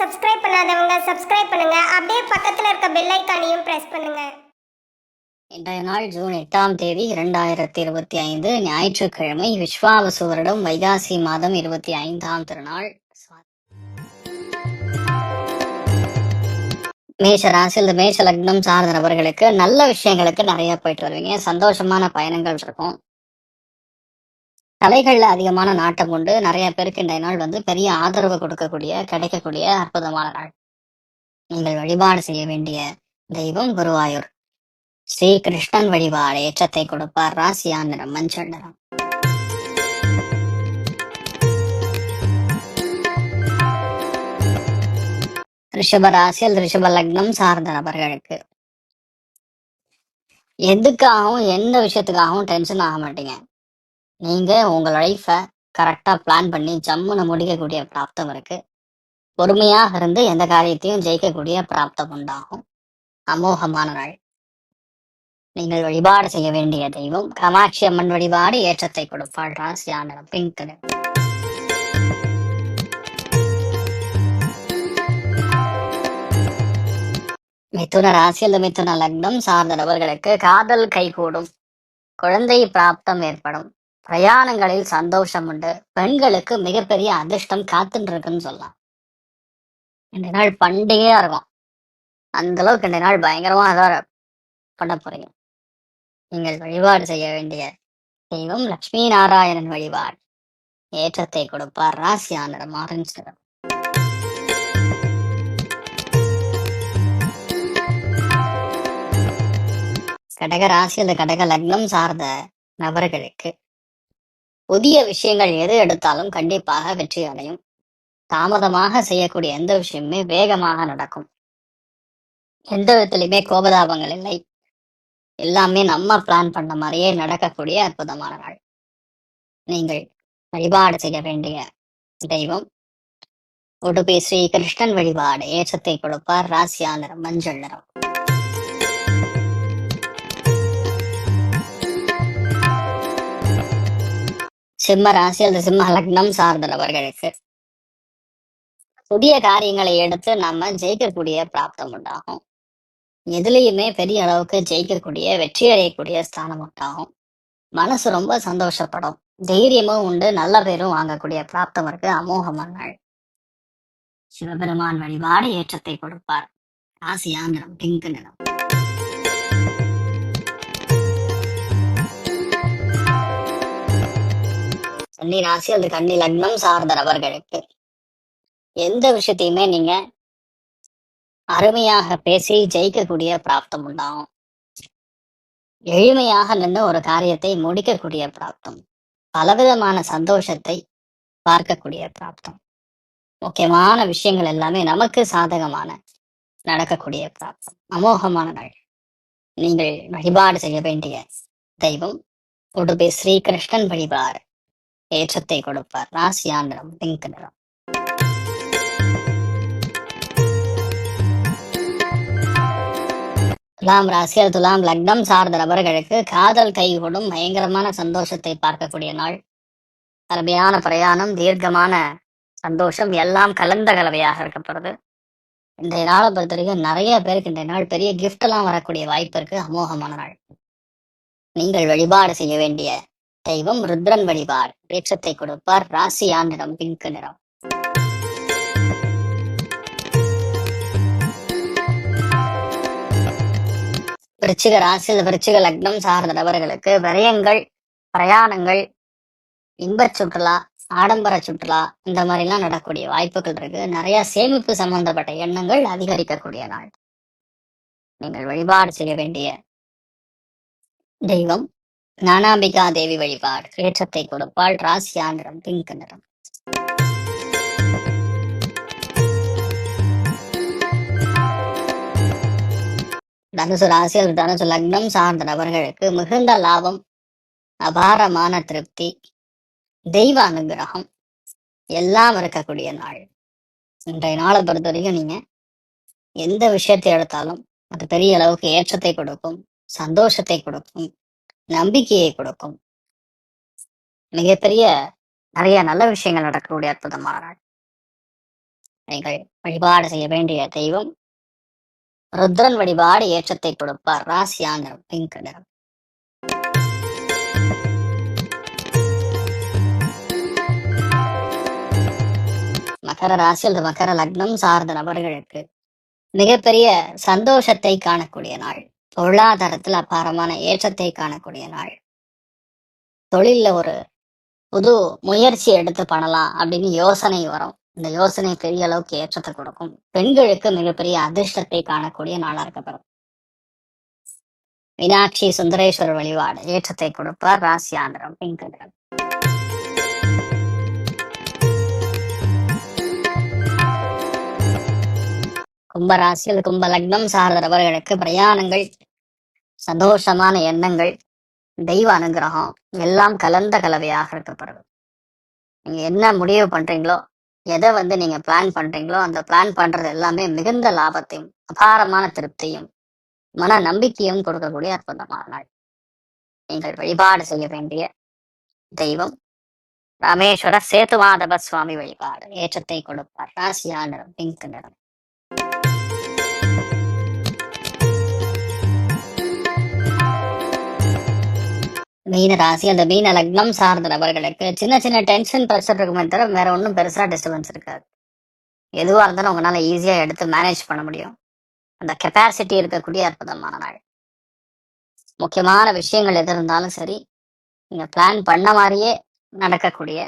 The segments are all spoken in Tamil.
சப்ஸ்கிரைப் பண்ணுங்க. அப்படியே பக்கத்துல இருக்க பெல் ஐக்கானையும் பிரஸ் பண்ணுங்க. இன்றைய நாள் ஜூன் எட்டாம் தேதி இரண்டாயிரத்தி இருபத்தி ஐந்து. ஞாயிற்றுக்கிழமை விஸ்வாவசு வருடம் வைகாசி மாதம் இருபத்தி ஐந்தாம் திருநாள். மேஷ ராசி இந்த மேஷ லக்னம் சார்ந்த நபர்களுக்கு நல்ல விஷயங்களுக்கு நிறைய போயிட்டு வருவீங்க. சந்தோஷமான பயணங்கள் இருக்கும். கலைகள்ல அதிகமான நாட்டம் கொண்டு நிறைய பேருக்கு இந்த நாள் வந்து பெரிய ஆதரவு கொடுக்கக்கூடிய கிடைக்கக்கூடிய அற்புதமான நாள். நீங்கள் வழிபாடு செய்ய வேண்டிய தெய்வம் குருவாயூர். ஸ்ரீ கிருஷ்ணன் வழிபாடு ஏற்றத்தை கொடுப்பார். ராசியா நிறம் மஞ்சள் நிறம். ரிஷப ராசியில் ரிஷப லக்னம் சார்ந்த நபர்களுக்கு. எதுக்காகவும் எந்த விஷயத்துக்காகவும் டென்ஷன் ஆக மாட்டீங்க. நீங்க உங்க லைஃபை கரெக்டா பிளான் பண்ணி ஜம்முன்னு முடிக்கக்கூடிய பிராப்தம் இருக்கு. பொறுமையாக இருந்து எந்த காரியத்தையும் ஜெயிக்கக்கூடிய பிராப்தம் உண்டாகும். அமோகமான நாள். நீங்கள் வழிபாடு செய்ய வேண்டிய தெய்வம். கமாட்சி அம்மன் வழிபாடு ஏற்றத்தை கொடுப்பாள். ராசியான பிங்க் மிதுன ராசி அல்லது மிதுன லக்னம் சார்ந்த நபர்களுக்கு காதல் கைகூடும். குழந்தை பிராப்தம் ஏற்படும். பிரயாணங்களில் சந்தோஷம் உண்டு பெண்களுக்கு மிகப்பெரிய அதிர்ஷ்டம் காத்துட்டு இருக்குன்னு சொல்லலாம். இந்த நாள் பண்டிகையா இருக்கும் அந்த அளவுக்கு இந்த நாள் பயங்கரமா அதான் பண்ண போறீங்க. நீங்கள் வழிபாடு செய்ய வேண்டிய தெய்வம் லட்சுமி நாராயணன் வழிபாடு. ஏற்றத்தை கொடுப்பார் ராசியானர் ஆரஞ்சு கடக ராசி அல்லது கடக லக்னம் சார்ந்த நபர்களுக்கு புதிய விஷயங்கள் எது எடுத்தாலும் கண்டிப்பாக வெற்றி அடையும். தாமதமாக செய்யக்கூடிய எந்த விஷயமுமே வேகமாக நடக்கும். எந்த விதத்திலுமே கோபதாபங்கள் இல்லை. எல்லாமே நம்ம பிளான் பண்ண மாதிரியே நடக்கக்கூடிய அற்புதமான நாள். நீங்கள் வழிபாடு செய்ய வேண்டிய தெய்வம். உடுப்பி ஸ்ரீ கிருஷ்ணன் வழிபாடு. ஏற்றத்தை கொடுப்பார். ராசியா நிறம் மஞ்சள் நிறம். சிம்ம ராசி அல்லது சிம்ம லக்னம் சார்ந்த நபர்களுக்கு புதிய காரியங்களை எடுத்து நம்ம ஜெயிக்கக்கூடிய பிராப்தம் உண்டாகும். எதுலேயுமே பெரிய அளவுக்கு ஜெயிக்கக்கூடிய வெற்றி அடையக்கூடிய ஸ்தானம் உண்டாகும். மனசு ரொம்ப சந்தோஷப்படும். தைரியமும் உண்டு. நல்ல பேரும் வாங்கக்கூடிய பிராப்தம் இருக்கு. அமோகமான நாள் சிவபெருமான் வழிபாடு ஏற்றத்தை கொடுப்பார். ராசியா நிறம் பிங்க் நிறம். கன்னி ராசி அல்லது கன்னி லக்னம் சார்ந்த நபர்களுக்கு. எந்த விஷயத்தையுமே நீங்க அருமையாக பேசி ஜெயிக்கக்கூடிய பிராப்தம் உண்டாகும். எளிமையாக நின்று ஒரு காரியத்தை முடிக்கக்கூடிய பிராப்தம். பலவிதமான சந்தோஷத்தை பார்க்கக்கூடிய பிராப்தம். முக்கியமான விஷயங்கள் எல்லாமே நமக்கு சாதகமான நடக்கக்கூடிய பிராப்தம். அமோகமான நாள். நீங்கள் வழிபாடு செய்ய வேண்டிய தெய்வம். உடுபி ஸ்ரீகிருஷ்ணன் வழிபாடு. ஏற்றத்தை கொடுப்பார்? ராசியா நிறம் பிங்க் நிறம் துலாம் ராசி துலாம் லக்னம் சார்ந்த நபர்களுக்கு காதல் கைகூடும் பயங்கரமான சந்தோஷத்தை பார்க்கக்கூடிய நாள். அருமையான பிரயாணம் தீர்க்கமான சந்தோஷம் எல்லாம் கலந்த கலவையாக இருக்கப்படுது இன்றைய நாளை பொறுத்த வரைக்கும் நிறைய பேருக்கு இன்றைய நாள் பெரிய கிஃப்ட் எல்லாம் வரக்கூடிய வாய்ப்பு இருக்கு. அமோகமான நாள். நீங்கள் வழிபாடு செய்ய வேண்டிய தெய்வம் ருத்ரன் வழிபார் ஏற்றத்தை கொடுப்பார் ராசியா நிறம் பிங்க் நிறம். விருச்சிக ராசியில் விருச்சிக லக்னம் சார்ந்த நபர்களுக்கு விரயங்கள் பிரயாணங்கள் இன்பச் சுற்றுலா ஆடம்பர சுற்றுலா இந்த மாதிரிலாம் நடக்கக்கூடிய வாய்ப்புகள் இருக்கு. நிறைய சேமிப்பு சம்பந்தப்பட்ட எண்ணங்கள் அதிகரிக்கக்கூடிய நாள். நீங்கள் வழிபாடு செய்ய வேண்டிய தெய்வம் ஞானாம்பிகா தேவி வழிபாடு. ஏற்றத்தை கொடுப்பாள். ராசியா நிறம் பிங்க் நிறம். தனுசு ராசி அல்லது தனுசு லக்னம் சார்ந்த நபர்களுக்கு மிகுந்த லாபம் அபாரமான திருப்தி தெய்வ அனுகிரகம் எல்லாம் இருக்கக்கூடிய நாள். இன்றைய நாளை பொறுத்த வரைக்கும் நீங்க எந்த விஷயத்தை எடுத்தாலும் அது பெரிய அளவுக்கு ஏற்றத்தை கொடுக்கும் சந்தோஷத்தை கொடுக்கும். நம்பிக்கையை கொடுக்கும். மிகப்பெரிய நிறைய நல்ல விஷயங்கள் நடக்கக்கூடிய அற்புதமான நாள். நீங்கள் வழிபாடு செய்ய வேண்டிய தெய்வம். ருத்ரன் வழிபாடு ஏற்றத்தை கொடுப்பார். ராசியா நிறம் பிங்க் நிறம் மகர ராசி அல்லது மகர லக்னம் சார்ந்த நபர்களுக்கு மிகப்பெரிய சந்தோஷத்தை காணக்கூடிய நாள். பொருளாதாரத்தில் அபாரமான ஏற்றத்தை காணக்கூடிய நாள். தொழிலில் ஒரு புது முயற்சி எடுத்து பண்ணலாம் அப்படின்னு யோசனை வரும். இந்த யோசனை பெரிய அளவுக்கு ஏற்றத்தை கொடுக்கும். பெண்களுக்கு மிகப்பெரிய அதிர்ஷ்டத்தை காணக்கூடிய நாளா இருக்கப்படும் மீனாட்சி சுந்தரேஸ்வரர் வழிபாடு ஏற்றத்தை கொடுப்பார். ராசி ஆந்திரம் பிங்க் நிறம். கும்பராசியில் கும்ப லக்னம் சார்ந்தவர்களுக்கு பிரயாணங்கள் சந்தோஷமான எண்ணங்கள் தெய்வ அனுகிரகம் எல்லாம் கலந்த கலவையாக இருக்கப்படுது. நீங்க என்ன முடிவு பண்றீங்களோ எதை வந்து நீங்க பிளான் பண்றீங்களோ அந்த பிளான் பண்றது எல்லாமே மிகுந்த லாபத்தையும் அபாரமான திருப்தியும் மன நம்பிக்கையும் கொடுக்கக்கூடிய அற்புதமான நாள். நீங்கள் வழிபாடு செய்ய வேண்டிய தெய்வம் ராமேஸ்வர சேதுமாதவ சுவாமி வழிபாடு. ஏற்றத்தை கொடுப்பார். ராசியா நிறம் பிங்க் நிறம். மீன ராசி அந்த மீன லக்னம் சார்ந்த நபர்களுக்கு சின்ன சின்ன டென்ஷன் ப்ரெஷர் இருக்குமே தவிர வேற ஒன்றும் பெருசா டிஸ்டர்பன்ஸ் இருக்காது. எதுவா இருந்தாலும் உங்களால ஈஸியா எடுத்து மேனேஜ் பண்ண முடியும். அந்த கெப்பாசிட்டி இருக்கக்கூடிய அற்புதமான நாள். முக்கியமான விஷயங்கள் எது இருந்தாலும் சரி நீங்க பிளான் பண்ண மாதிரியே நடக்கக்கூடிய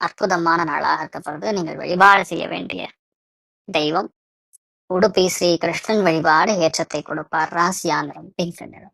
அற்புதமான நாளாக இருக்கப்படுது. நீங்கள் வழிபாடு செய்ய வேண்டிய தெய்வம். உடுப்பி ஸ்ரீ கிருஷ்ணன் வழிபாடு ஏற்றத்தை கொடுப்பார். ராசியாந்திரம் பிங்க் நிறம்